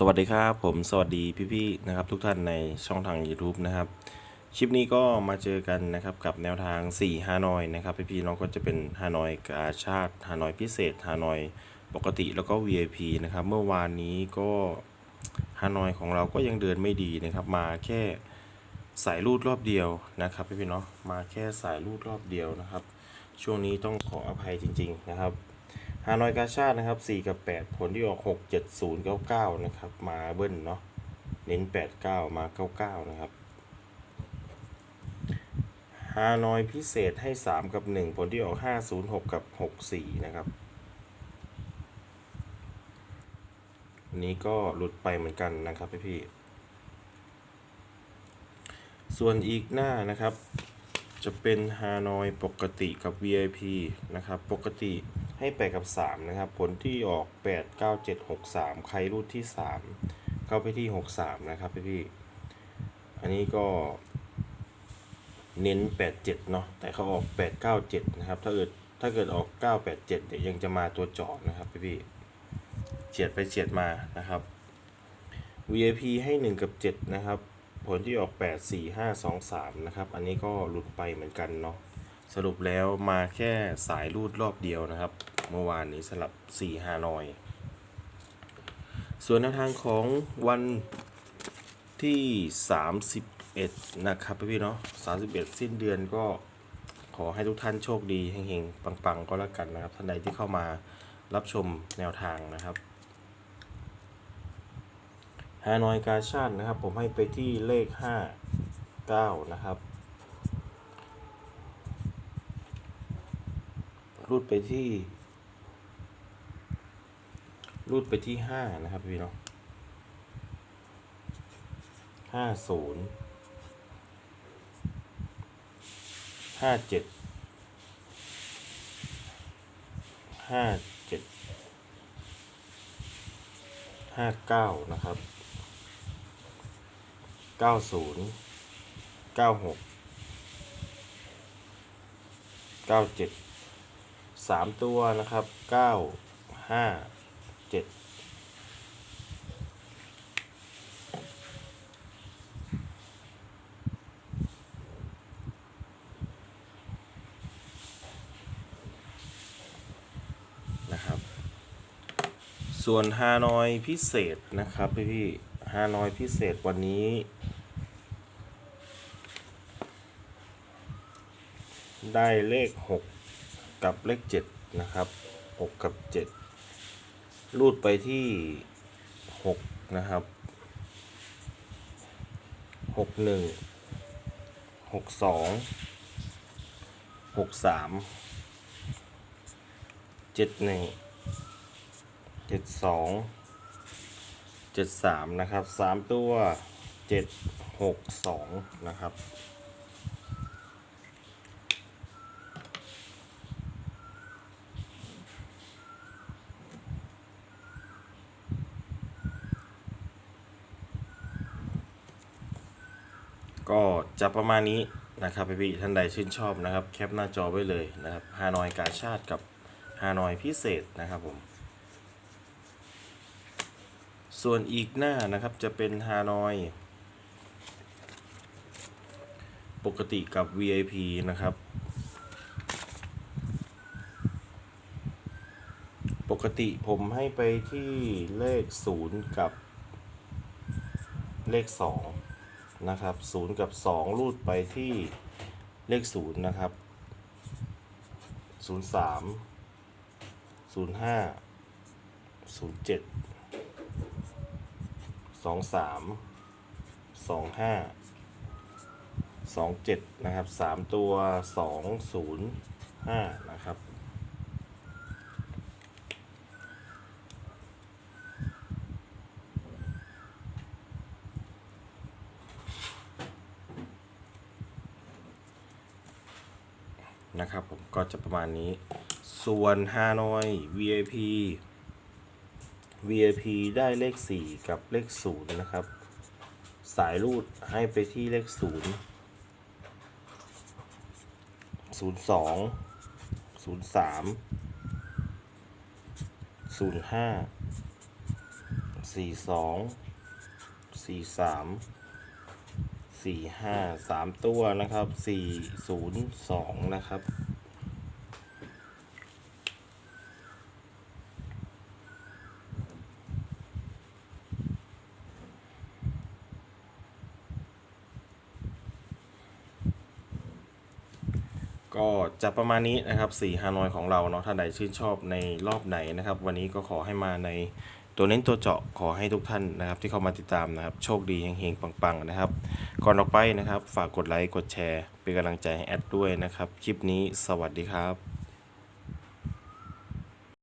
สวัสดีครับผมสวัสดีพี่ๆนะครับ ทุกท่านในช่องทาง YouTube นะครับคลิปนี้ก็มาเจอกันนะครับกับแนวทาง4ฮานอยนะครับพี่ๆน้องก็จะเป็นฮานอยกาชาติฮานอยพิเศษฮานอยปกติแล้วก็ VIP นะครับเมื่อวานนี้ก็ฮานอยของเราก็ยังเดินไม่ดีนะครับ มาแค่สายรูดรอบเดียวนะครับพี่ๆเนาะมาแค่สายรูดรอบเดียวนะครับ ช่วงนี้ต้องขออภัยจริง ๆ นะครับ ฮานอยกาชาตินะครับ 4 กับ 8 ผลที่ออก 6 7 0 9 9 นะครับ มาเบิ้ลเนาะเน้น 8 9 มา 99 นะครับฮานอยพิเศษให้ 3 กับ 1 ผลที่ออก 5 0 6 กับ 6 4 นะครับนี้ก็หลุดไปเหมือนกันนะครับพี่พี่ส่วนอีกหน้านะครับ จะเป็นฮานอยปกติกับ VIP นะครับ ปกติ ให้8กับ 3 นะครับ ผลที่ออก 8 9 7 6 3 ใครรูดที่ 3 เข้าไปที่ 63 นะครับพี่พี่ อันนี้ก็ เน้น 87 เนาะแต่เขาออก 8 9 7 นะครับ ถ้าเกิดถ้าเกิดออก 9 8 7 เนี่ยยังจะมาตัวเจาะนะครับพี่พี่เฉียดไปเฉียดมานะครับ VIP ให้ 1 กับ 7 นะครับ ผลที่ออก 8 4 5 2 3 นะครับ อันนี้ก็หลุดไปเหมือนกันเนาะ สรุปแล้วมาแค่สายรูดรอบเดียวนะครับ เมื่อวานนี้สลับ4ฮานอย ส่วนแนวทางของวันที่ 31 นะครับพี่เนาะ31 สิ้นเดือนก็ขอให้ทุกท่านโชคดีเฮงๆ ปังๆ ก็แล้วกันนะครับ ท่านใดที่เข้ามารับชมแนวทางนะครับฮานอยกาชาตินะครับ ผมให้ไปที่เลข 5 9 นะครับ รูดไปที่ รูดไปที่5นะครับพี่เนาะห้าศูนย์ห้าเจ็ดห้าเจ็ดห้าเก้านะครับเก้าศูนย์เก้าหกเก้าเจ็ด สามตัวนะครับเก้าห้าเจ็ดนะครับ ส่วนฮานอยพิเศษนะครับพี่พี่ฮานอยพิเศษวันนี้ได้เลข 6 กับเลข7นะครับ6กับ7รูดไปที่6นะครับ6 1 6 2 6 3 7 1เจ็ดสองเจ็ดสามนะครับสามตัวเจ็ดหกสองนะครับ ก็จะประมาณนี้นะครับพี่ๆท่านใดชื่นชอบนะครับ แคปหน้าจอไว้เลยนะครับฮานอยกาชาติกับฮานอยพิเศษนะครับผม ส่วนอีกหน้านะครับจะเป็นฮานอยปกติกับ VIP นะครับ ปกติผมให้ไปที่เลข 0 กับเลข 2 นะครับ0กับ2รูดไปที่เลข0นย์นะครับ03 05 07สองสามสองห้าสองเจ็ดนะครับสามตัวสองศูนย์ห้านะครับ นะครับผมก็จะประมาณนี้ ส่วนฮานอย VIP VIP ได้เลข 4 กับเลข 0 นะครับ สายรูดให้ไปที่เลข 0 02 03 05สี่สอง สี่ห้าสามตัวนะครับสี่ศูนย์สองนะครับ ก็จะประมาณนี้นะครับ4ฮานอยของเราเนาะท่านใดชื่นชอบในรอบไหนนะครับ วันนี้ก็ขอให้มาใน ตัวเน้นตัวเจาะขอให้ทุกท่านนะครับ ที่เข้ามาติดตามนะครับ โชคดีเฮงๆปังๆนะครับ ก่อนออกไปนะครับ ฝากกดไลค์กดแชร์ เป็นกำลังใจให้แอดด้วยนะครับ คลิปนี้สวัสดีครับ